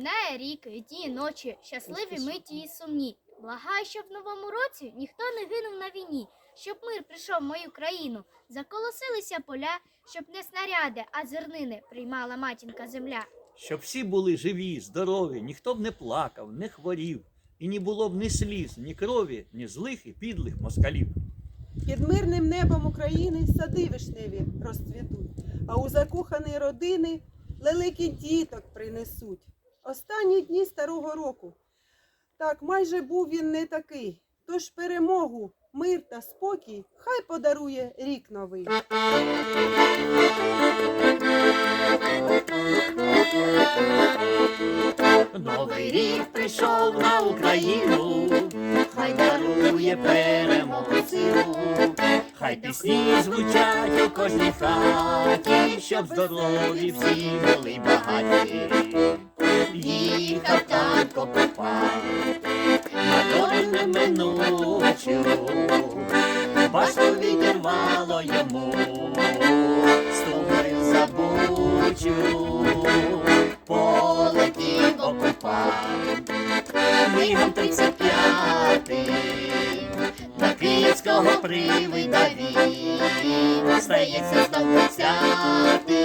Минає рік, і дні, і ночі, щасливі миті і сумні. Благаю, щоб в новому році ніхто не гинув на війні, щоб мир прийшов в мою країну, заколосилися поля, щоб не снаряди, а зернини приймала матінка земля. Щоб всі були живі, здорові, ніхто б не плакав, не хворів, і не було б ні сліз, ні крові, ні злих і підлих москалів. Під мирним небом України сади вишневі розцвітуть, а у закохані родини лелеки діток принесуть. Останні дні старого року. Так, майже був він не такий. Тож перемогу, мир та спокій хай подарує рік новий. Новий рік прийшов на Україну, хай дарує перемогу силу, хай пісні звучать у кожній хаті, щоб здорові всі були багаті. Їхав танко попав на долю неминучу, башту відірвало йому, стугою забучу, полетів окупант, мігом 35 на київського привида він, стається двадцятий.